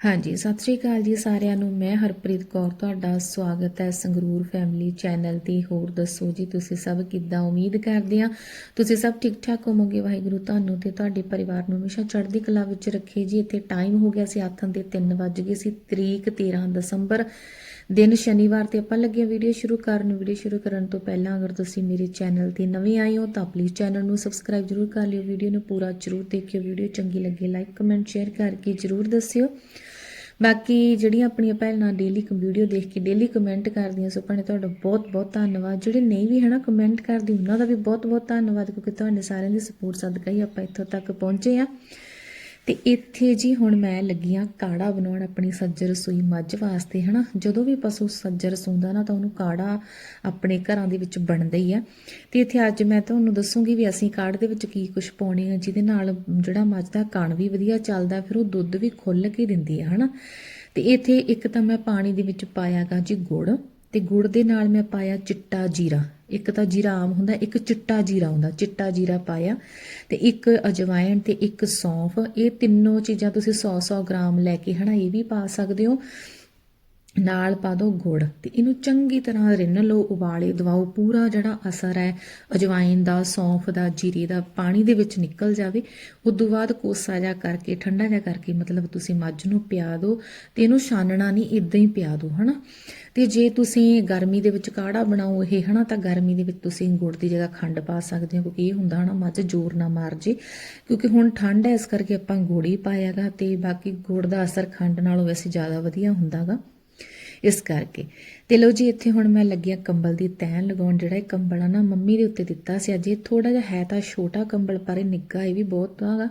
ਹਾਂਜੀ, ਸਤਿ ਸ਼੍ਰੀ ਅਕਾਲ ਜੀ ਸਾਰਿਆਂ ਨੂੰ। ਮੈਂ ਹਰਪ੍ਰੀਤ ਕੌਰ, ਤੁਹਾਡਾ ਸਵਾਗਤ ਹੈ ਸੰਗਰੂਰ ਫੈਮਿਲੀ ਚੈਨਲ ਤੇ। ਹੋਰ ਦੱਸੋ ਜੀ, ਤੁਸੀਂ ਸਭ ਕਿੱਦਾਂ? ਉਮੀਦ ਕਰਦੇ ਆ ਤੁਸੀਂ ਸਭ ਠੀਕ ਠਾਕ ਹੋਵੋਗੇ। ਵਾਹਿਗੁਰੂ ਤੁਹਾਨੂੰ ਤੇ ਤੁਹਾਡੇ ਪਰਿਵਾਰ ਨੂੰ ਹਮੇਸ਼ਾ ਚੜ੍ਹਦੀ ਕਲਾ ਵਿੱਚ ਰੱਖੇ ਜੀ। ਇੱਥੇ ਟਾਈਮ ਹੋ ਗਿਆ ਸੀ, ਆਥਣ ਦੇ 3 ਵੱਜ ਗਏ ਸੀ, ਤਰੀਕ 13 ਦਸੰਬਰ। ਦਿਨ ਸ਼ਨੀਵਾਰ ਤੇ ਆਪਾਂ ਲੱਗੇ ਹਾਂ ਵੀਡੀਓ ਸ਼ੁਰੂ ਕਰਨ। ਵੀਡੀਓ ਸ਼ੁਰੂ ਕਰਨ ਤੋਂ ਪਹਿਲਾਂ ਅਗਰ ਤੁਸੀਂ ਮੇਰੇ ਚੈਨਲ ਤੇ ਨਵੇਂ ਆਏ ਹੋ ਤਾਂ ਪਲੀਜ਼ ਚੈਨਲ ਨੂੰ ਸਬਸਕ੍ਰਾਈਬ ਜਰੂਰ ਕਰ ਲਿਓ। ਵੀਡੀਓ ਨੂੰ ਪੂਰਾ ਜਰੂਰ ਦੇਖਿਓ। ਵੀਡੀਓ ਚੰਗੀ ਲੱਗੇ ਲਾਈਕ ਕਮੈਂਟ ਸ਼ੇਅਰ ਕਰਕੇ ਜਰੂਰ ਦੱਸਿਓ। ਬਾਕੀ ਜਿਹੜੀਆਂ ਆਪਣੀਆਂ ਭੈਣਾਂ ਡੇਲੀ ਵੀਡੀਓ ਦੇਖ ਕੇ ਡੇਲੀ ਕਮੈਂਟ ਕਰਦੀਆਂ, ਸੋ ਭੈਣੇ ਤੁਹਾਡਾ ਬਹੁਤ ਬਹੁਤ ਧੰਨਵਾਦ। ਜਿਹੜੇ ਨਹੀਂ ਵੀ ਹਨਾ ਕਮੈਂਟ ਕਰਦੇ, ਉਹਨਾਂ ਦਾ ਵੀ ਬਹੁਤ ਬਹੁਤ ਧੰਨਵਾਦ, ਕਿਉਂਕਿ ਤੁਹਾਡੇ ਸਾਰਿਆਂ ਦੀ ਸਪੋਰਟ ਸਦਕਾ ਹੀ ਆਪਾਂ ਇੱਥੋਂ ਤੱਕ ਪਹੁੰਚੇ ਆ ਤੇ ਇੱਥੇ ਜੀ ਹੁਣ ਮੈਂ ਲੱਗੀਆਂ ਕਾੜਾ ਬਣਾਉਣ ਆਪਣੀ ਸੱਜ ਰਸੋਈ ਮੱਝ ਵਾਸਤੇ, ਹਨਾ? ਜਦੋਂ ਵੀ ਪਸ਼ੂ ਸੱਜ ਸੂੰਦਾ ਨਾ ਤਾਂ ਉਹਨੂੰ ਕਾੜਾ ਆਪਣੇ ਘਰਾਂ ਦੇ ਵਿੱਚ ਬਣਦਾ ਹੀ ਆ। ਤੇ ਇੱਥੇ ਅੱਜ ਮੈਂ ਤੁਹਾਨੂੰ ਦੱਸੂਗੀ ਵੀ ਅਸੀਂ ਕਾੜ ਦੇ ਵਿੱਚ ਕੀ ਕੁਝ ਪਾਉਣੇ ਆ, ਜਿਹਦੇ ਨਾਲ ਜਿਹੜਾ ਮੱਝ ਦਾ ਕਣ ਵੀ ਵਧੀਆ ਚੱਲਦਾ, ਫਿਰ ਉਹ ਦੁੱਧ ਵੀ ਖੁੱਲ ਕੇ ਦਿੰਦੀ ਆ, ਹਨਾ? ਤੇ ਇੱਥੇ ਇੱਕ ਤਾਂ ਮੈਂ ਪਾਣੀ ਦੇ ਵਿੱਚ ਪਾਇਆਗਾ ਜੀ ਗੁੜ ਤੇ ਗੁੜ ਦੇ ਨਾਲ ਮੈਂ ਪਾਇਆ ਚਿੱਟਾ ਜੀਰਾ। ਇੱਕ ਤਾਂ ਜੀਰਾ ਆਮ ਹੁੰਦਾ, ਇੱਕ ਚਿੱਟਾ ਜੀਰਾ ਹੁੰਦਾ। ਚਿੱਟਾ ਜੀਰਾ ਪਾਇਆ ਤੇ ਇੱਕ ਅਜਵਾਇਣ ਤੇ ਇੱਕ ਸੌਂਫ। ਇਹ ਤਿੰਨੋਂ ਚੀਜ਼ਾਂ ਤੁਸੀਂ 100-100 ਗ੍ਰਾਮ ਲੈ ਕੇ ਹਨਾ, ਇਹ ਵੀ ਪਾ ਸਕਦੇ ਹੋ। ਨਾਲ ਪਾ ਦਿਓ ਗੁੜ ਤੇ ਇਹਨੂੰ ਚੰਗੀ ਤਰ੍ਹਾਂ ਰਿੰਨ ਲਓ, ਉਬਾਲੇ ਦਵਾਓ। ਪੂਰਾ ਜਿਹੜਾ ਅਸਰ ਹੈ ਅਜਵਾਇਨ ਦਾ, ਸੌਂਫ ਦਾ, ਜੀਰੇ ਦਾ, ਪਾਣੀ ਦੇ ਵਿੱਚ ਨਿਕਲ ਜਾਵੇ। ਉਦੋਂ ਬਾਅਦ ਕੋਸਾ ਜਾ ਕਰਕੇ, ਠੰਡਾ ਜਾ ਕਰਕੇ ਮਤਲਬ ਤੁਸੀਂ ਮੱਝ ਨੂੰ ਪਿਆ ਦਿਓ ਤੇ ਇਹਨੂੰ ਛਾਨਣਾ ਨਹੀਂ ਇਦਾਂ ਹੀ ਪਿਆ ਦਿਓ ਹਨਾ। ਤੇ ਜੇ ਤੁਸੀਂ ਗਰਮੀ ਦੇ ਵਿੱਚ ਕਾੜਾ ਬਣਾਓ ਇਹ, ਹਨਾ, ਤਾਂ ਗਰਮੀ ਦੇ ਵਿੱਚ ਤੁਸੀਂ ਗੁੜ ਦੀ ਜਗ੍ਹਾ ਖੰਡ ਪਾ ਸਕਦੇ ਹੋ, ਕਿਉਂਕਿ ਇਹ ਹੁੰਦਾ, ਹਨਾ, ਮੱਝ ਜ਼ੋਰ ਨਾ ਮਾਰ ਜੇ, ਕਿਉਂਕਿ ਹੁਣ ਠੰਡ ਹੈ ਇਸ ਕਰਕੇ ਆਪਾਂ ਗੁੜ ਹੀ ਪਾਇਆਗਾ ਤੇ ਬਾਕੀ ਗੁੜ ਦਾ ਅਸਰ ਖੰਡ ਨਾਲੋਂ ਵੈਸੇ ਜ਼ਿਆਦਾ ਵਧੀਆ ਹੁੰਦਾਗਾ ਇਸ ਕਰਕੇ। ਤੇ ਲੋ ਜੀ, ਇੱਥੇ ਹੁਣ ਮੈਂ ਲੱਗਿਆ ਕੰਬਲ ਦੀ ਤੈਨ ਲਗਾਉਣ, ਜਿਹੜਾ ਇਹ ਕੰਬਲ ਆ ਨਾ, ਮੰਮੀ ਦੇ ਉੱਤੇ ਦਿੱਤਾ ਸੀ, ਅਜੇ ਥੋੜਾ ਜਿਹਾ ਹੈ ਤਾਂ ਛੋਟਾ ਕੰਬਲ, ਪਰ ਇਹ ਨਿੱਘਾ, ਇਹ ਵੀ ਬਹੁਤ ਹੈਗਾ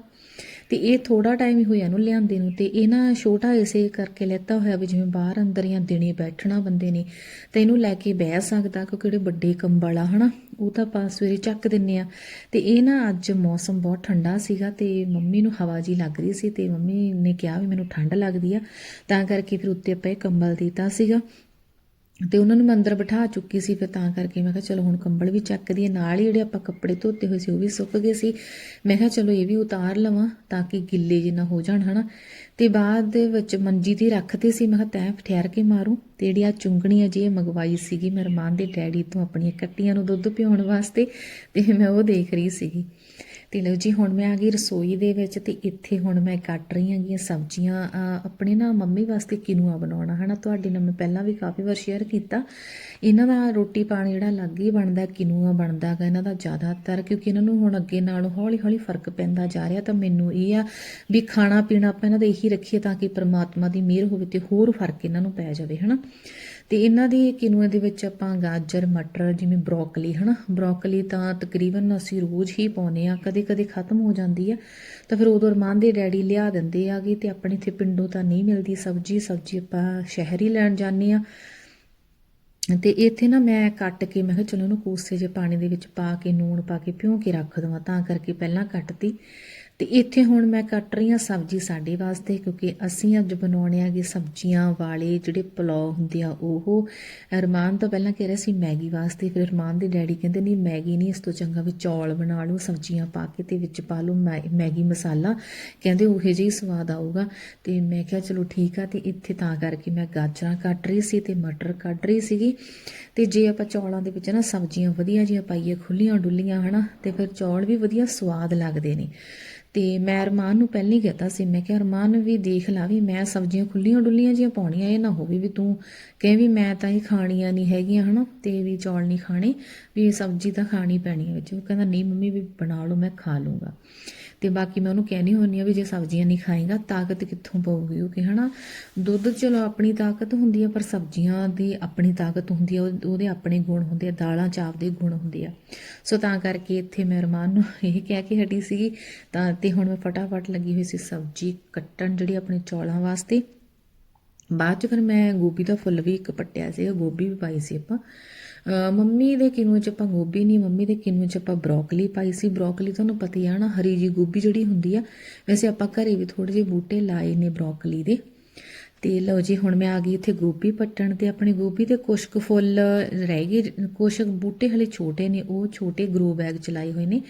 ਤੇ ਇਹ ਥੋੜਾ ਟਾਈਮ ਹੀ ਹੋਇਆ ਨੂੰ ਲਿਆਂਦੇ ਨੂੰ ਤੇ ਇਹ ਨਾ ਛੋਟਾ ਇਸੇ ਕਰਕੇ ਲੈਤਾ ਹੋਇਆ ਵੀ ਜਿਵੇਂ ਬਾਹਰ ਅੰਦਰ ਜਾਂ ਦਿਨੇ ਬੈਠਣਾ ਬੰਦੇ ਨੇ। ਤੇ ਇਹਨੂੰ ਲੈ ਕੇ ਬਹਿ ਸਕਦਾ ਕਿਉਂਕਿ ਜਿਹੜੇ ਵੱਡੇ ਕੰਬਲ ਆ ਹਨਾ? ਉਹ ਤਾਂ ਆਪਾਂ ਸਵੇਰੇ ਚੱਕ ਦਿੰਨੇ ਆ। ਤੇ ਇਹ ਨਾ ਅੱਜ ਮੌਸਮ ਬਹੁਤ ਠੰਡਾ ਸੀਗਾ ਤੇ ਮੰਮੀ ਨੂੰ ਹਵਾ ਜੀ ਲੱਗ ਰਹੀ ਸੀ ਤੇ ਮੰਮੀ ਨੇ ਕਿਹਾ ਵੀ ਮੈਨੂੰ ਠੰਡ ਲੱਗਦੀ ਆ। ਤਾਂ ਕਰਕੇ ਫਿਰ ਉੱਤੇ ਆਪਾਂ ਇਹ ਕੰਬਲ ਦਿੱਤਾ ਸੀਗਾ। ਤੇ ਉਹਨਾਂ ਨੂੰ ਮੈਂ ਅੰਦਰ ਬਿਠਾ ਚੁੱਕੀ ਸੀ ਫਿਰ ਤਾਂ ਕਰਕੇ ਮੈਂ ਕਿਹਾ ਚਲੋ ਹੁਣ ਕੰਬਲ ਵੀ ਚੱਕਦੀ ਹੈ ਨਾਲ ਹੀ ਜਿਹੜੇ ਆਪਾਂ ਕੱਪੜੇ ਧੋਤੇ ਹੋਏ ਸੀ ਉਹ ਵੀ ਸੁੱਕ ਗਏ ਸੀ। ਮੈਂ ਕਿਹਾ ਚਲੋ ਇਹ ਵੀ ਉਤਾਰ ਲਵਾਂ ਤਾਂ ਕਿ ਗਿੱਲੇ ਜਿਹਾ ਨਾ ਹੋ ਜਾਣ, ਹਨਾ? ਤੇ ਬਾਅਦ ਦੇ ਵਿੱਚ ਮੰਜੀ ਤੇ ਰੱਖਦੇ ਸੀ, ਮੈਂ ਕਿਹਾ ਤੈਂ ਠਹਿਰ ਕੇ ਮਾਰੂ। ਤੇ ਜਿਹੜੀ ਆ ਚੁੰਗਣੀਆਂ ਜੀ ਇਹ ਮੰਗਵਾਈ ਸੀਗੀ ਮੇਰੇ ਮਾਂ ਦੇ ਡੈਡੀ ਤੋਂ ਆਪਣੀਆਂ ਕੱਟੀਆਂ ਨੂੰ ਦੁੱਧ ਪਿਉਣ ਵਾਸਤੇ, ਤੇ ਮੈਂ ਉਹ ਦੇਖ ਰਹੀ ਸੀਗੀ। ਤੇ ਲਓ ਜੀ, ਹੁਣ ਮੈਂ ਆ ਗਈ ਰਸੋਈ ਦੇ ਵਿੱਚ ਤੇ ਇੱਥੇ ਹੁਣ ਮੈਂ ਕੱਟ ਰਹੀ ਹੈਗੀਆਂ ਸਬਜ਼ੀਆਂ। ਆਪਣੇ ਨਾ ਮੰਮੀ ਵਾਸਤੇ ਕਿਨੂਆ ਬਣਾਉਣਾ, ਹਨਾ? ਤੁਹਾਡੇ ਨਾਲ ਮੈਂ ਪਹਿਲਾਂ ਵੀ ਕਾਫੀ ਵਾਰ ਸ਼ੇਅਰ ਕੀਤਾ। ਇਹਨਾਂ ਦਾ ਰੋਟੀ ਪਾਣੀ ਜਿਹੜਾ ਲੱਗ ਹੀ ਬਣਦਾ, ਕਿਨੂਆ ਬਣਦਾ ਗਾ ਇਹਨਾਂ ਦਾ ਜ਼ਿਆਦਾਤਰ, ਕਿਉਂਕਿ ਇਹਨਾਂ ਨੂੰ ਹੁਣ ਅੱਗੇ ਨਾਲੋਂ ਹੌਲੀ ਹੌਲੀ ਫ਼ਰਕ ਪੈਂਦਾ ਜਾ ਰਿਹਾ। ਤਾਂ ਮੈਨੂੰ ਇਹ ਆ ਵੀ ਖਾਣਾ ਪੀਣਾ ਆਪਾਂ ਇਹਨਾਂ ਦਾ ਇਹੀ ਰੱਖੀਏ ਤਾਂ ਕਿ ਪ੍ਰਮਾਤਮਾ ਦੀ ਮਿਹਰ ਹੋਵੇ ਤੇ ਹੋਰ ਫ਼ਰਕ ਇਹਨਾਂ ਨੂੰ ਪੈ ਜਾਵੇ, ਹਨਾ? ਤੇ ਇਹਨਾਂ ਦੀ ਕਿਨੂਏ ਦੇ ਵਿੱਚ ਆਪਾਂ ਗਾਜਰ, ਮਟਰ ਜਿਵੇਂ ਬਰੋਕਲੀ, ਹਨਾ? ਬਰੋਕਲੀ ਤਾਂ ਤਕਰੀਬਨ ਅਸੀਂ ਰੋਜ਼ ਹੀ ਪਾਉਨੇ ਆ ਕਦੇ ਕਦੇ ਖਤਮ ਹੋ ਜਾਂਦੀ ਆ। ਤਾਂ ਫਿਰ ਉਦੋਂ ਰਮਾਨ ਦੇ ਡੈਡੀ ਲਿਆ ਦਿੰਦੇ ਆਗੇ ਤੇ ਆਪਣੇ ਇੱਥੇ ਪਿੰਡੋਂ ਤਾਂ ਨਹੀਂ ਮਿਲਦੀ ਸਬਜ਼ੀ ਸਬਜ਼ੀ ਆਪਾਂ ਸ਼ਹਿਰ ਹੀ ਲੈਣ ਜਾਂਦੇ ਆ ਤੇ ਇੱਥੇ ਨਾ ਮੈਂ ਕੱਟ ਕੇ, ਮੈਂ ਕਿਹਾ ਚਲੋ ਇਹਨੂੰ ਕੋਸੇ ਜੇ ਪਾਣੀ ਦੇ ਵਿੱਚ ਪਾ ਕੇ, ਨੂਣ ਪਾ ਕੇ ਭਿਉਂ ਕੇ ਰੱਖ ਦਵਾਂ, ਤਾਂ ਕਰਕੇ ਪਹਿਲਾਂ ਕੱਟਤੀ। ਤੇ ਇੱਥੇ ਹੁਣ ਮੈਂ ਕੱਟ ਰਹੀ ਹਾਂ ਸਬਜ਼ੀ ਸਾਡੇ ਵਾਸਤੇ, ਕਿਉਂਕਿ ਅਸੀਂ ਅੱਜ ਬਣਾਉਣੇ ਆਗੇ ਸਬਜ਼ੀਆਂ ਵਾਲੇ ਜਿਹੜੇ ਪਲਾਅ ਹੁੰਦੇ ਆ, ਉਹ ਅਰਮਾਨ ਤਾਂ ਪਹਿਲਾਂ ਕਹਿ ਰਿਹਾ ਸੀ ਮੈਗੀ ਵਾਸਤੇ, ਫਿਰ ਅਰਮਾਨ ਦੇ ਡੈਡੀ ਕਹਿੰਦੇ ਨਹੀਂ ਮੈਗੀ ਨਹੀਂ, ਇਸ ਤੋਂ ਚੰਗਾ ਵੀ ਚੌਲ ਬਣਾ ਲਓ, ਸਬਜ਼ੀਆਂ ਪਾ ਕੇ ਤੇ ਵਿੱਚ ਪਾ ਲਓ ਮੈ- ਮੈਗੀ ਮਸਾਲਾ। ਕਹਿੰਦੇ ਉਹੇ ਜਿਹੀ ਸਵਾਦ ਆਊਗਾ। ਤੇ ਮੈਂ ਕਿਹਾ ਚਲੋ ਠੀਕ ਆ, ਤੇ ਇੱਥੇ ਤਾਂ ਕਰਕੇ ਮੈਂ ਗਾਜਰਾਂ ਕੱਟ ਰਹੀ ਸੀ ਤੇ ਮਟਰ ਕੱਟ ਰਹੀ ਸੀਗੀ। ਤੇ ਜੇ ਆਪਾਂ ਚੌਲਾਂ ਦੇ ਵਿੱਚ ਨਾ ਸਬਜ਼ੀਆਂ ਵਧੀਆ ਜਿਹੀਆਂ ਪਾਈਏ ਖੁੱਲੀਆਂ ਡੁੱਲੀਆਂ, ਹਨਾ, ਤੇ ਫਿਰ ਚੌਲ ਵੀ ਵਧੀਆ ਸਵਾਦ ਲੱਗਦੇ ਨੇ। ਤੇ ਮੈਂ ਅਰਮਾਨ ਨੂੰ ਪਹਿਲਾਂ ਹੀ ਕਹਤਾ ਸੀ, ਮੈਂ ਕਿਹਾ, ਅਰਮਾਨ, ਵੀ ਦੇਖ ਲਾ ਵੀ ਮੈਂ ਸਬਜ਼ੀਆਂ ਖੁੱਲੀਆਂ ਡੁੱਲੀਆਂ ਜੀਆਂ ਪਾਉਣੀਆਂ, ਇਹ ਨਾ ਹੋਵੇ ਵੀ ਤੂੰ ਕਹੇ ਵੀ ਮੈਂ ਤਾਂ ਇਹ ਖਾਣੀਆਂ ਨਹੀਂ ਹੈਗੀਆਂ, ਹਨਾ, ਤੇ ਵੀ ਚੌਲ ਨਹੀਂ ਖਾਣੇ, ਵੀ ਇਹ ਸਬਜ਼ੀ ਤਾਂ ਖਾਣੀ ਪੈਣੀ ਹੈ ਵਿੱਚ। ਉਹ ਕਹਿੰਦਾ, ਨਹੀਂ ਮੰਮੀ, ਵੀ ਬਣਾ ਲਓ, ਮੈਂ ਖਾ ਲੂੰਗਾ। ਤੇ ਬਾਕੀ ਮੈਂ ਉਹਨੂੰ ਕਹਿਣੀ ਹੁੰਨੀ ਆ ਵੀ ਜੇ ਸਬਜ਼ੀਆਂ ਨਹੀਂ ਖਾਏਗਾ, ਤਾਕਤ ਕਿੱਥੋਂ ਪਊਗੀ? ਉਹ ਕਿ, ਹਨਾ, ਦੁੱਧ ਚਲੋ ਆਪਣੀ ਤਾਕਤ ਹੁੰਦੀ ਆ, ਪਰ ਸਬਜ਼ੀਆਂ ਦੀ ਆਪਣੀ ਤਾਕਤ ਹੁੰਦੀ ਆ, ਉਹ- ਉਹਦੇ ਆਪਣੇ ਗੁਣ ਹੁੰਦੇ ਆ, ਦਾਲਾਂ ਚਾਵ ਦੇ ਗੁਣ ਹੁੰਦੇ ਆ। ਸੋ ਤਾਂ ਕਰਕੇ ਇੱਥੇ ਮੈਂ ਰਮਾਨ ਨੂੰ ਇਹ ਕਹਿ ਕੇ ਹਟੀ ਸੀਗੀ, ਤਾਂ ਤੇ ਹੁਣ ਮੈਂ ਫਟਾਫਟ ਲੱਗੀ ਹੋਈ ਸੀ ਸਬਜ਼ੀ ਕੱਟਣ ਜਿਹੜੀ ਆਪਣੇ ਚੌਲਾਂ ਵਾਸਤੇ। ਬਾਅਦ ਚ ਫਿਰ ਮੈਂ ਗੋਭੀ ਦਾ ਫੁੱਲ ਵੀ ਇੱਕ ਪੱਟਿਆ ਸੀ ਗੋਭੀ ਵੀ ਪਾਈ ਸੀ ਆਪਾਂ। ਮੰਮੀ ਦੇ ਕਿਨੂਏ ਚ ਆਪਾਂ ਗੋਭੀ ਨਹੀਂ, ਮੰਮੀ ਦੇ ਕਿਨੂਏ ਚ ਆਪਾਂ ਬਰੋਕਲੀ ਪਾਈ ਸੀ। ਬਰੋਕਲੀ ਤੁਹਾਨੂੰ ਪਤਾ ਹੀ ਆ ਨਾ, ਹਰੀ ਜੀ ਗੋਭੀ ਜਿਹੜੀ ਹੁੰਦੀ ਆ। ਵੈਸੇ ਆਪਾਂ ਘਰੇ ਵੀ ਥੋੜੇ ਜਿਹੇ ਬੂਟੇ ਲਾਏ ਨੇ ਬਰੋਕਲੀ ਦੇ। ਤੇ ਲਓ ਜੀ, ਹੁਣ ਮੈਂ ਆ ਗਈ ਇੱਥੇ ਗੋਭੀ ਪੱਟਣ ਤੇ ਆਪਣੇ ਗੋਭੀ ਦੇ ਕੁਛ ਕੁ ਫੁੱਲ ਰਹਿ ਗਏ। ਕੁਛ ਬੂਟੇ ਹਲੇ ਛੋਟੇ ਨੇ, ਉਹ ਛੋਟੇ ਗਰੋ ਬੈਗ ਚਲਾਏ ਹੋਏ ਨੇ।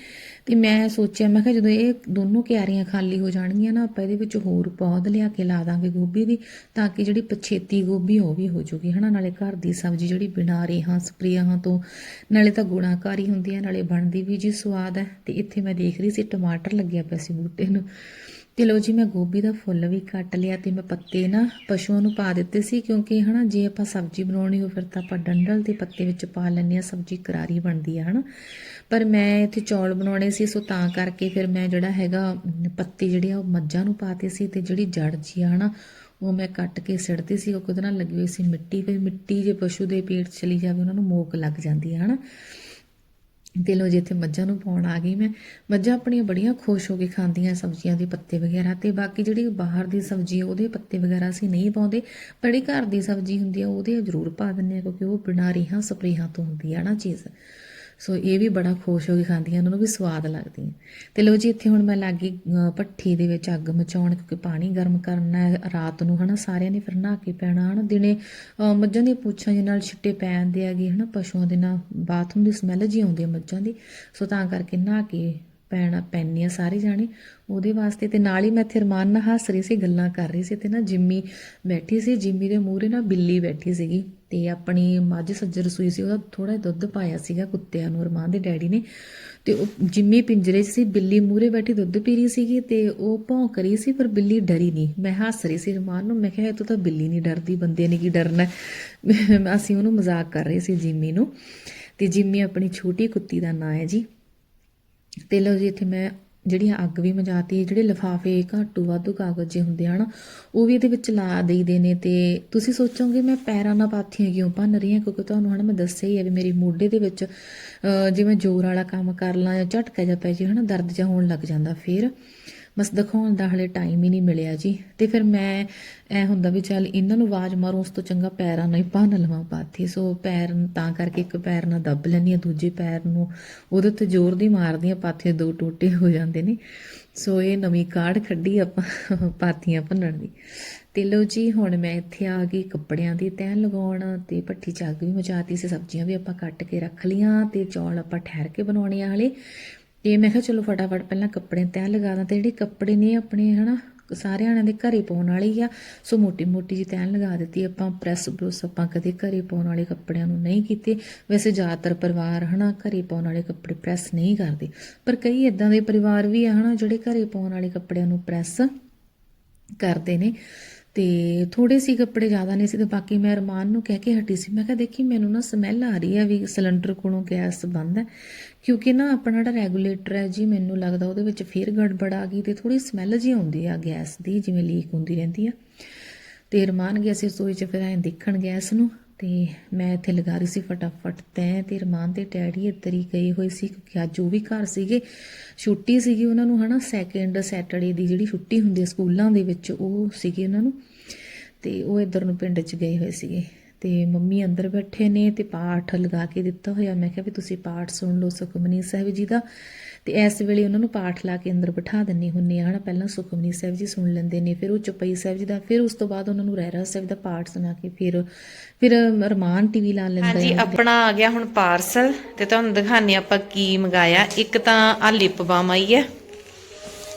ਤੇ ਮੈਂ ਸੋਚਿਆ, ਮੈਂ ਕਿਹਾ ਜਦੋਂ ਇਹ ਦੋਨੋਂ ਕਿਆਰੀਆਂ ਖਾਲੀ ਹੋ ਜਾਣਗੀਆਂ ਨਾ, ਆਪਾਂ ਇਹਦੇ ਵਿੱਚ ਹੋਰ ਪੌਦ ਲਿਆ ਕੇ ਲਾ ਦਾਂਗੇ ਗੋਭੀ ਦੀ, ਤਾਂ ਕਿ ਜਿਹੜੀ ਪਛੇਤੀ ਗੋਭੀ ਉਹ ਵੀ ਹੋ ਜੂਗੀ, ਹਨਾ? ਨਾਲੇ ਘਰ ਦੀ ਸਬਜ਼ੀ ਜਿਹੜੀ ਬਿਨਾਂ ਰੇਹਾਂ ਸਪਰੇਹਾਂ ਤੋਂ, ਨਾਲੇ ਤਾਂ ਗੁਣਾਕਾਰੀ ਹੁੰਦੀ ਹੈ ਨਾਲੇ ਬਣਦੀ ਵੀ ਜੀ ਸਵਾਦ ਹੈ ਤੇ ਇੱਥੇ ਮੈਂ ਦੇਖ ਰਹੀ ਸੀ, ਟਮਾਟਰ ਲੱਗਿਆ ਪਿਆ ਸੀ ਬੂਟੇ ਨੂੰ। ਤੇ ਲਓ ਜੀ, ਮੈਂ ਗੋਭੀ ਦਾ ਫੁੱਲ ਵੀ ਕੱਟ ਲਿਆ ਤੇ ਮੈਂ ਪੱਤੇ ਨਾ ਪਸ਼ੂਆਂ ਨੂੰ ਪਾ ਦਿੱਤੇ ਸੀ, ਕਿਉਂਕਿ ਹਨਾ, ਜੇ ਆਪਾਂ ਸਬਜ਼ੀ ਬਣਾਉਣੀ ਹੋਵੇ ਫਿਰ ਤਾਂ ਆਪਾਂ ਡੰਡਲ ਦੇ ਪੱਤੇ ਵਿੱਚ ਪਾ ਲੈਂਦੇ ਆ ਸਬਜ਼ੀ ਕਰਾਰੀ ਬਣਦੀ ਆ, ਹਨਾ। ਪਰ ਮੈਂ ਇੱਥੇ ਚੌਲ ਬਣਾਉਣੇ ਸੀ, ਸੋ ਤਾਂ ਕਰਕੇ ਫਿਰ ਮੈਂ ਜਿਹੜਾ ਹੈਗਾ ਪੱਤੇ ਜਿਹੜੇ ਆ ਉਹ ਮੱਝਾਂ ਨੂੰ ਪਾਤੇ ਸੀ ਤੇ ਜਿਹੜੀ ਜੜ ਜੀ ਆ, ਹਨਾ, ਉਹ ਮੈਂ ਕੱਟ ਕੇ ਸਿੜਦੀ ਸੀ, ਉਹ ਕਿਹਦੇ ਨਾਲ ਲੱਗੀ ਹੋਈ ਸੀ ਮਿੱਟੀ, ਫਿਰ ਮਿੱਟੀ ਜੇ ਪਸ਼ੂ ਦੇ ਪੇਟ 'ਚ ਚਲੀ ਜਾਵੇ, ਉਹਨਾਂ ਨੂੰ ਮੋਕ ਲੱਗ ਜਾਂਦੀ ਹੈ ਹਨਾ। ਤੇ ਲੋ ਜੀ ਇੱਥੇ ਮੱਝਾਂ ਨੂੰ ਪਾਉਣ ਆ ਗਈ ਮੈਂ। ਮੱਝਾਂ ਆਪਣੀਆਂ ਬੜੀਆਂ ਖੁਸ਼ ਹੋ ਕੇ ਖਾਂਦੀਆਂ ਸਬਜ਼ੀਆਂ ਦੇ ਪੱਤੇ ਵਗੈਰਾ ਤੇ ਬਾਕੀ ਜਿਹੜੀ ਬਾਹਰ ਦੀ ਸਬਜ਼ੀ ਉਹਦੇ ਪੱਤੇ ਵਗੈਰਾ ਅਸੀਂ ਨਹੀਂ ਪਾਉਂਦੇ। ਪਰ ਜਿਹੜੀ ਘਰ ਦੀ ਸਬਜ਼ੀ ਹੁੰਦੀ ਆ, ਉਹਦੇ ਜ਼ਰੂਰ ਪਾ ਦਿੰਦੇ ਆ, ਕਿਉਂਕਿ ਉਹ ਬਿਨਾਂ ਰੇਹਾਂ ਸਪਰੇਹਾਂ ਤੋਂ ਹੁੰਦੀ ਆ ਨਾ ਚੀਜ਼। ਸੋ ਇਹ ਵੀ ਬੜਾ ਖੁਸ਼ ਹੋ ਕੇ ਖਾਂਦੀਆਂ ਉਹਨਾਂ ਨੂੰ ਵੀ ਸਵਾਦ ਲੱਗਦੀਆਂ। ਹੈ ਤੇ ਲੋ ਜੀ ਇੱਥੇ ਹੁਣ ਮੈਂ ਲੱਗੀ ਅਹ, ਭੱਠੀ ਦੇ ਵਿੱਚ ਅੱਗ ਮਚਾਉਣ ਕਿਉਂਕਿ ਪਾਣੀ ਗਰਮ ਕਰਨਾ ਹੈ ਰਾਤ ਨੂੰ ਹਨਾ ਸਾਰਿਆਂ ਨੇ ਫਿਰ ਨਹਾ ਕੇ ਪੈਣਾ ਹਨਾ ਦਿਨੇ ਮੱਝਾਂ ਦੀਆਂ ਪੂਛਾਂ ਦੇ ਨਾਲ ਛਿੱਟੇ ਪੈ ਜਾਂਦੇ ਹੈਗੇ ਹਨਾ ਪਸ਼ੂਆਂ ਦੇ ਨਾਲ ਬਾਥਰੂਮ ਦੀ ਸਮੈਲ ਜੀ ਆਉਂਦੀ ਹੈ ਮੱਝਾਂ ਦੀ। ਸੋ ਤਾਂ ਕਰਕੇ ਨਹਾ ਕੇ ਪੈਣਾ ਪੈਣੀ ਸਾਰੇ ਜਾਣੇ। ਉਹਦੇ ਵਾਸਤੇ ਤੇ ਨਾਲ ਹੀ ਮੈਂ ਇੱਥੇ ਰਮਾਨ ਨਾਲ ਹੱਸ ਰਹੀ ਸੀ, ਗੱਲਾਂ ਕਰ ਰਹੀ ਸੀ ਤੇ ਨਾ ਜਿੰਮੀ ਬੈਠੀ ਸੀ, ਜਿੰਮੀ ਦੇ ਮੂਹਰੇ ਨਾ ਬਿੱਲੀ ਬੈਠੀ ਸੀਗੀ ਤੇ ਆਪਣੀ ਮੱਝ ਸੱਜਰ ਸੂਈ ਸੀ, ਉਹਦਾ ਥੋੜਾ ਦੁੱਧ ਪਾਇਆ ਸੀਗਾ ਕੁੱਤਿਆਂ ਨੂੰ, ਰਮਾਨ ਦੇ ਡੈਡੀ ਨੇ। ਤੇ ਉਹ ਜਿੰਮੀ ਪਿੰਜਰੇ 'ਚ ਸੀ, ਬਿੱਲੀ ਮੂਹਰੇ ਬੈਠੀ ਦੁੱਧ ਪੀ ਰਹੀ ਸੀਗੀ ਤੇ ਉਹ ਭੌਂਕ ਰਹੀ ਸੀ, ਪਰ ਬਿੱਲੀ ਡਰੀ ਨਹੀਂ। ਮੈਂ ਹੱਸ ਰਹੀ ਸੀ ਰਮਾਨ ਨੂੰ, ਮੈਂ ਕਿਹਾ, ਇਹ ਤੋਂ ਤਾਂ ਬਿੱਲੀ ਨਹੀਂ ਡਰਦੀ, ਬੰਦੇ ਨੇ ਕੀ ਡਰਨਾ? ਅਸੀਂ ਉਹਨੂੰ ਮਜ਼ਾਕ ਕਰ ਰਹੇ ਸੀ ਜਿੰਮੀ ਨੂੰ। ਤੇ ਜਿੰਮੀ ਆਪਣੀ ਛੋਟੀ ਕੁੱਤੀ ਦਾ ਨਾਂ ਹੈ ਜੀ ਤੇ ਲਓ ਜੀ, ਇੱਥੇ ਮੈਂ ਜਿਹੜੀਆਂ ਅੱਗ ਵੀ ਮਜਾਤੀ ਜਿਹੜੇ ਲਿਫਾਫੇ ਘਾਟੂ ਵਾਧੂ ਕਾਗਜ਼ ਜੇ ਹੁੰਦੇ ਹਨ, ਉਹ ਵੀ ਇਹਦੇ ਵਿੱਚ ਲਾ ਦੇਈਦੇ ਨੇ ਤੇ ਤੁਸੀਂ ਸੋਚੋਗੇ ਮੈਂ ਪੈਰਾਂ ਨਾਲ ਪਾਥੀਆਂ ਕਿਉਂ ਭੰਨ ਰਹੀ ਹਾਂ? ਕਿਉਂਕਿ ਤੁਹਾਨੂੰ ਹਨਾ ਮੈਂ ਦੱਸਿਆ ਹੀ ਹੈ ਵੀ ਮੇਰੇ ਮੋਢੇ ਦੇ ਵਿੱਚ ਜੇ ਮੈਂ ਜ਼ੋਰ ਵਾਲਾ ਕੰਮ ਕਰ ਲਾਂ ਜਾਂ ਝਟਕਾ ਜਿਹਾ ਪੈ ਜੇ, ਹਨਾ ਦਰਦ ਜਿਹਾ ਹੋਣ ਲੱਗ ਜਾਂਦਾ ਫਿਰ। ਬਸ ਦਿਖਾਉਣ ਦਾ ਹਲੇ ਟਾਈਮ ਹੀ ਨਹੀਂ ਮਿਲਿਆ ਜੀ। ਤੇ ਫਿਰ ਮੈਂ ਐ ਹੁੰਦਾ ਵੀ ਚੱਲ ਇਹਨਾਂ ਨੂੰ ਆਵਾਜ਼ ਮਾਰੋ, ਉਸ ਤੋਂ ਚੰਗਾ ਪੈਰਾਂ ਨਾਲ ਹੀ ਭੰਨ ਲਵਾਂ ਪਾਥੀ। ਸੋ ਪੈਰ ਤਾਂ ਕਰਕੇ ਇੱਕ ਪੈਰ ਨਾਲ ਦੱਬ ਲੈਂਦੀ ਆ ਦੂਜੇ ਪੈਰ ਨੂੰ ਉਹਦੇ ਤੇ ਜ਼ੋਰ ਦੀ ਮਾਰਦੀ ਆ ਪਾਥੀ ਦੋ ਟੋਟੇ ਹੋ ਜਾਂਦੇ ਨੇ। ਸੋ ਇਹ ਨਵੀਂ ਕਾਢ ਖੱਡੀ ਆਪਾਂ, ਪਾਥੀਆਂ ਭੰਨਣ ਦੀ। ਤੇ ਲਓ ਜੀ, ਹੁਣ ਮੈਂ ਇੱਥੇ ਆ ਗਈ ਕੱਪੜਿਆਂ ਦੀ ਤੈਅ ਲਗਾਉਣ ਤੇ ਭੱਠੀ ਚ ਅੱਗ ਵੀ ਮਚਾਤੀ ਸੀ, ਸਬਜ਼ੀਆਂ ਵੀ ਆਪਾਂ ਕੱਟ ਕੇ ਰੱਖ ਲੀਆਂ ਤੇ ਚੌਲ ਆਪਾਂ ਠਹਿਰ ਕੇ ਬਣਾਉਣੇ ਆ ਹਲੇ। ਤੇ ਮੈਂ ਕਿਹਾ ਚਲੋ ਫਟਾਫਟ ਪਹਿਲਾਂ ਕੱਪੜੇ ਤੈਅ ਲਗਾ ਦਾਂ ਤੇ ਜਿਹੜੇ ਕੱਪੜੇ ਨੇ ਆਪਣੇ ਹਨਾ, ਸਾਰਿਆਂ ਦੇ ਘਰੇ ਪਾਉਣ ਵਾਲੇ ਆ, ਸੋ ਮੋਟੀ ਮੋਟੀ ਜੀ ਤੈਨ ਲਗਾ ਦਿੱਤੀ ਆਪਾਂ ਪ੍ਰੈਸ ਬਰੂਸ ਆਪਾਂ ਕਦੇ ਘਰੇ ਪਾਉਣ ਵਾਲੇ ਕੱਪੜਿਆਂ ਨੂੰ ਨਹੀਂ ਕੀਤੇ। ਵੈਸੇ ਜ਼ਿਆਦਾਤਰ ਪਰਿਵਾਰ ਹਨਾ ਘਰੇ ਪਾਉਣ ਵਾਲੇ ਕੱਪੜੇ ਪ੍ਰੈਸ ਨਹੀਂ ਕਰਦੇ। ਪਰ ਕਈ ਇਦਾਂ ਦੇ ਪਰਿਵਾਰ ਵੀ ਆ ਹਨਾ ਜਿਹੜੇ ਘਰੇ ਪਾਉਣ ਵਾਲੇ ਕੱਪੜਿਆਂ ਨੂੰ ਪ੍ਰੈਸ ਕਰਦੇ ਨੇ। ਤੇ ਥੋੜੇ ਸੀ ਕੱਪੜੇ ਜ਼ਿਆਦਾ ਨਹੀਂ ਸੀ ਤੇ ਬਾਕੀ ਮੈਂ ਰਮਾਨ ਨੂੰ ਕਹਿ ਕੇ ਹਟੀ ਸੀ। ਮੈਂ ਕਿਹਾ, ਦੇਖੀ, ਮੈਨੂੰ ਨਾ ਸਮੈਲ ਆ ਰਹੀ ਹੈ ਵੀ ਸਿਲੰਡਰ ਕੋਲੋਂ ਗੈਸ ਬੰਦ ਹੈ। ਕਿਉਂਕਿ ਨਾ ਆਪਣਾ ਜਿਹੜਾ ਰੈਗੂਲੇਟਰ ਹੈ ਜੀ, ਮੈਨੂੰ ਲੱਗਦਾ ਉਹਦੇ ਵਿੱਚ ਫੇਰ ਗੜਬੜ ਆ ਗਈ ਤੇ ਥੋੜੀ ਸਮੈਲ ਜੀ ਆਉਂਦੀ ਆ ਗੈਸ ਦੀ, ਜਿਵੇਂ ਲੀਕ ਹੁੰਦੀ ਰਹਿੰਦੀ ਆ। ਤੇ ਰਮਾਨ ਗਿਆ ਸੀ ਰਸੋਈ 'ਚ, ਫਿਰ ਐਂ ਦੇਖਣ ਗੈਸ ਨੂੰ। ਤੇ ਮੈਂ ਇੱਥੇ ਲਗਾ ਰਹੀ ਸੀ ਫਟਾਫਟ ਤੈਂ ਤੇ ਰਮਾਨ ਦੇ ਡੈਡੀ ਇੱਧਰ ਹੀ ਗਏ ਹੋਏ ਸੀ ਕਿਉਂਕਿ ਅੱਜ ਉਹ ਵੀ ਘਰ ਸੀਗੇ। ਛੁੱਟੀ ਸੀਗੀ ਉਹਨਾਂ ਨੂੰ, ਹਨਾ ਸੈਕਿੰਡ ਸੈਟਰਡੇ ਦੀ ਜਿਹੜੀ ਛੁੱਟੀ ਹੁੰਦੀ ਹੈ ਸਕੂਲਾਂ ਦੇ ਵਿੱਚ ਉਹ ਸੀਗੀ ਉਹਨਾਂ ਨੂੰ। ਤੇ ਉਹ ਇੱਧਰ ਨੂੰ ਪਿੰਡ 'ਚ ਗਏ ਹੋਏ ਸੀਗੇ। ਤੇ ਮੰਮੀ ਅੰਦਰ ਬੈਠੇ ਨੇ ਤੇ ਪਾਠ ਲਗਾ ਕੇ ਦਿੱਤਾ ਹੋਇਆ। ਮੈਂ ਕਿਹਾ ਵੀ ਤੁਸੀਂ ਪਾਠ ਸੁਣ ਲਓ ਸੁਖਮਨੀ ਸਾਹਿਬ ਜੀ ਦਾ। ਤੇ ਇਸ ਵੇਲੇ ਉਹਨਾਂ ਨੂੰ ਪਾਠ ਲਾ ਕੇ ਅੰਦਰ ਬਿਠਾ ਦਿੰਨੀ ਹੁੰਨੀ ਆ ਹਨਾ ਪਹਿਲਾਂ ਸੁਖਮਨੀ ਸਾਹਿਬ ਜੀ ਸੁਣ ਲੈਂਦੇ ਨੇ ਫਿਰ ਉਹ ਚੁਪਈ ਸਾਹਿਬ ਜੀ ਦਾ ਫਿਰ ਉਸ ਤੋਂ ਬਾਅਦ ਉਹਨਾਂ ਨੂੰ ਰਹਿਰਾ ਸਾਹਿਬ ਦਾ ਪਾਠ ਸੁਣਾ ਕੇ ਫਿਰ ਫਿਰ ਰਮਾਨ ਟੀਵੀ ਲਾ ਲੈਂਦਾ ਹਾਂਜੀ ਆਪਣਾ ਆ ਗਿਆ ਹੁਣ ਪਾਰਸਲ ਤੇ ਤੁਹਾਨੂੰ ਦਿਖਾਣੇ ਆਪਾਂ ਕੀ ਮੰਗਾਇਆ। ਇੱਕ ਤਾਂ ਆ ਲਿਪ ਬਾਮ ਆਈ ਹੈ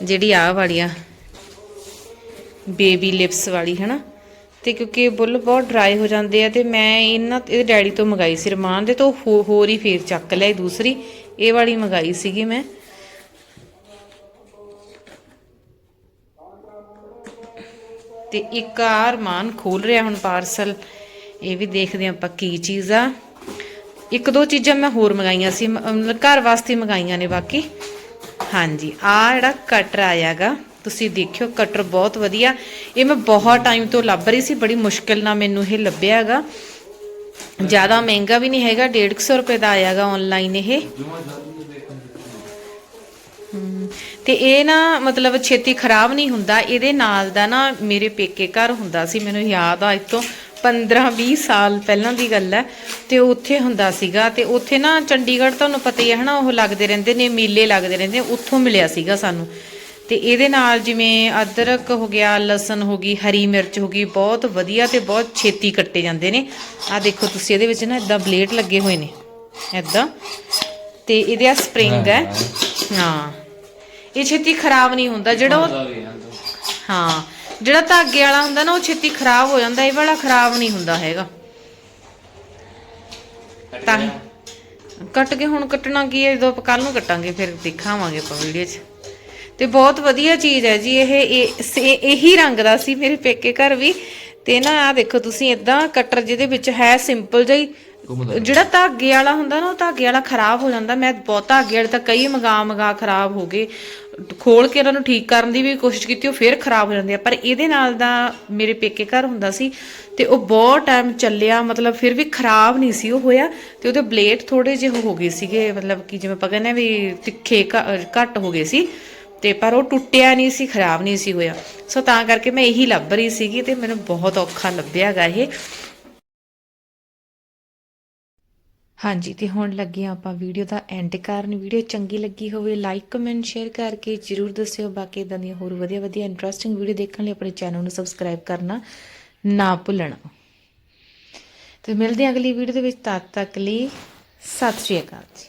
ਜਿਹੜੀ ਆਹ ਵਾਲੀ ਆ ਬੇਬੀ ਲਿਪਸ ਵਾਲੀ ਹਨਾ? ਤੇ ਕਿਉਂਕਿ ਬੁੱਲ ਬਹੁਤ ਡਰਾਈ ਹੋ ਜਾਂਦੇ ਆ ਤੇ ਮੈਂ ਇਹਨਾਂ ਇਹਦੇ ਡੈਡੀ ਤੋਂ ਮੰਗਾਈ ਸੀ ਰਮਾਨ ਦੇ, ਤੋਂ ਹੋਰ ਹੀ ਫੇਰ ਚੱਕ ਲਿਆ ਦੂਸਰੀ। ਇਹ ਵਾਲੀ ਮੰਗਾਈ ਸੀਗੀ ਮੈਂ। ਤੇ ਇੱਕ ਆ ਰਮਾਨ ਖੋਲ ਰਿਹਾ ਹੁਣ ਪਾਰਸਲ ਇਹ ਵੀ ਦੇਖਦੇ ਹਾਂ ਆਪਾਂ ਕੀ ਚੀਜ਼ ਆ। ਇੱਕ ਦੋ ਚੀਜ਼ਾਂ ਮੈਂ ਹੋਰ ਮੰਗਾਈਆਂ ਸੀ ਮਤਲਬ ਘਰ ਵਾਸਤੇ ਮੰਗਾਈਆਂ ਨੇ ਬਾਕੀ। ਹਾਂਜੀ ਆ ਜਿਹੜਾ ਕਟਰ ਆਇਆਗਾ ਤੁਸੀਂ ਦੇਖਿਓ ਕਟਰ ਬਹੁਤ ਵਧੀਆ। ਇਹ ਮੈਂ ਬਹੁਤ ਟਾਈਮ ਤੋਂ ਲੱਭ ਰਹੀ ਸੀ, ਬੜੀ ਮੁਸ਼ਕਿਲ ਨਾਲ ਮੈਨੂੰ ਇਹ ਲੱਭਿਆਗਾ ਜ਼ਿਆਦਾ ਮਹਿੰਗਾ ਵੀ ਨਹੀਂ ਹੈਗਾ 150 ਰੁਪਏ ਦਾ ਆਇਆਗਾ ਆਨਲਾਈਨ ਇਹ। ਤੇ ਇਹ ਨਾ ਮਤਲਬ ਛੇਤੀ ਖਰਾਬ ਨਹੀਂ ਹੁੰਦਾ, ਇਹਦੇ ਨਾਲ ਦਾ ਨਾ ਮੇਰੇ ਪੇਕੇ ਘਰ ਹੁੰਦਾ ਸੀ, ਮੈਨੂੰ ਯਾਦ ਆ ਇਤੋਂ 15 20 ਸਾਲ ਪਹਿਲਾਂ ਦੀ ਗੱਲ ਹੈ। ਤੇ ਉੱਥੇ ਹੁੰਦਾ ਸੀਗਾ, ਤੇ ਉੱਥੇ ਨਾ ਚੰਡੀਗੜ੍ਹ ਤੁਹਾਨੂੰ ਪਤਾ ਹੀ ਹੈ ਹਨਾ, ਉਹ ਲੱਗਦੇ ਰਹਿੰਦੇ ਨੇ, ਮੇਲੇ ਲੱਗਦੇ ਰਹਿੰਦੇ, ਉੱਥੋਂ ਮਿਲਿਆ ਸੀਗਾ ਸਾਨੂੰ। ਤੇ ਇਹਦੇ ਨਾਲ ਜਿਵੇਂ ਅਦਰਕ ਹੋ ਗਿਆ ਲਸਣ ਹੋ ਗਈ ਹਰੀ ਮਿਰਚ ਹੋ ਗਈ ਬਹੁਤ ਵਧੀਆ ਤੇ ਬਹੁਤ ਛੇਤੀ ਕੱਟੇ ਜਾਂਦੇ ਨੇ। ਆ ਦੇਖੋ ਤੁਸੀਂ ਇਹਦੇ ਵਿੱਚ ਨਾ ਇਦਾਂ ਬਲੇਡ ਲੱਗੇ ਹੋਏ ਨੇ ਇਦਾਂ ਤੇ ਇਹਦੇ ਆ ਸਪਰਿੰਗ ਹੈ। ਹਾਂ ਇਹ ਛੇਤੀ ਖਰਾਬ ਨਹੀਂ ਹੁੰਦਾ ਜਿਹੜਾ ਉਹ ਹਾਂ ਜਿਹੜਾ ਧਾਗੇ ਵਾਲਾ ਹੁੰਦਾ ਨਾ ਉਹ ਛੇਤੀ ਖਰਾਬ ਹੋ ਜਾਂਦਾ ਇਹ ਵਾਲਾ ਖਰਾਬ ਨਹੀਂ ਹੁੰਦਾ ਹੈਗਾ। ਤਾਂ ਕੱਟ ਕੇ ਹੁਣ ਕੱਟਣਾ ਕੀ ਹੈ ਜਦੋਂ ਆਪਾਂ ਕੱਲ ਨੂੰ ਕੱਟਾਂਗੇ ਫਿਰ ਦਿਖਾਵਾਂਗੇ ਆਪਾਂ ਵੀਡੀਓ 'ਚ। ਤੇ ਬਹੁਤ ਵਧੀਆ ਚੀਜ਼ ਹੈ ਜੀ ਇਹ ਇਹ- ਰੰਗ ਦਾ ਸੀ ਮੇਰੇ ਪੇਕੇ ਘਰ ਵੀ। ਤੇ ਨਾ ਆ ਦੇਖੋ ਤੁਸੀਂ ਇਦਾਂ ਕਟਰ ਜਿਹਦੇ ਵਿੱਚ ਹੈ ਸਿੰਪਲ ਜਿਹਾ ਹੀ। ਜਿਹੜਾ ਧਾਗੇ ਵਾਲਾ ਹੁੰਦਾ ਨਾ ਉਹ ਧਾਗੇ ਵਾਲਾ ਖਰਾਬ ਹੋ ਜਾਂਦਾ। ਮੈਂ ਬਹੁਤ ਧਾਗੇ ਵਾਲੇ ਤਾਂ ਕਈ ਮਗਾ ਮਗਾ ਖਰਾਬ ਹੋ ਗਏ। ਖੋਲ ਕੇ ਉਹਨਾਂ ਨੂੰ ਠੀਕ ਕਰਨ ਦੀ ਵੀ ਕੋਸ਼ਿਸ਼ ਕੀਤੀ ਉਹ ਫਿਰ ਖਰਾਬ ਹੋ ਜਾਂਦੇ ਆ। ਪਰ ਇਹਦੇ ਨਾਲ ਦਾ ਮੇਰੇ ਪੇਕੇ ਘਰ ਹੁੰਦਾ ਸੀ ਤੇ ਉਹ ਬਹੁਤ ਟਾਈਮ ਚੱਲਿਆ ਮਤਲਬ ਫਿਰ ਵੀ ਖਰਾਬ ਨਹੀਂ ਸੀ ਉਹ ਹੋਇਆ। ਤੇ ਉਹਦੇ ਬਲੇਡ ਥੋੜੇ ਜਿਹੇ ਹੋ ਗਏ ਸੀਗੇ ਮਤਲਬ ਕਿ ਜਿਵੇਂ ਆਪਾਂ ਕਹਿੰਦੇ ਵੀ ਤਿੱਖੇ ਘੱਟ ਹੋ ਗਏ ਸੀ। ਤੇ ਪਰ ਉਹ ਟੁੱਟਿਆ ਨਹੀਂ ਸੀ, ਖਰਾਬ ਨਹੀਂ ਸੀ ਹੋਇਆ। ਸੋ ਤਾਂ ਕਰਕੇ ਮੈਂ ਇਹੀ ਲੱਭ ਰਹੀ ਸੀਗੀ ਤੇ ਮੈਨੂੰ ਬਹੁਤ ਔਖਾ ਲੱਭਿਆਗਾ ਇਹ। ਹਾਂਜੀ, ਤੇ ਹੁਣ ਲੱਗੇ ਹਾਂ ਆਪਾਂ ਵੀਡੀਓ ਦਾ ਐਂਡ ਕਰਨ। ਵੀਡੀਓ ਚੰਗੀ ਲੱਗੀ ਹੋਵੇ ਲਾਈਕ ਕਮੈਂਟ ਸ਼ੇਅਰ ਕਰਕੇ ਜਰੂਰ ਦੱਸਿਓ। ਬਾਕੀ ਇਦਾਂ ਦੀਆਂ ਹੋਰ ਵਧੀਆ ਵਧੀਆ ਇੰਟਰਸਟਿੰਗ ਵੀਡੀਓ ਦੇਖਣ ਲਈ ਆਪਣੇ ਚੈਨਲ ਨੂੰ ਸਬਸਕ੍ਰਾਈਬ ਕਰਨਾ ਨਾ ਭੁੱਲਣਾ। ਤੇ ਮਿਲਦੇ ਹਾਂ ਅਗਲੀ ਵੀਡੀਓ ਦੇ ਵਿੱਚ। ਤਦ ਤੱਕ ਲਈ ਸਤਿ ਸ਼੍ਰੀ ਅਕਾਲ ਜੀ।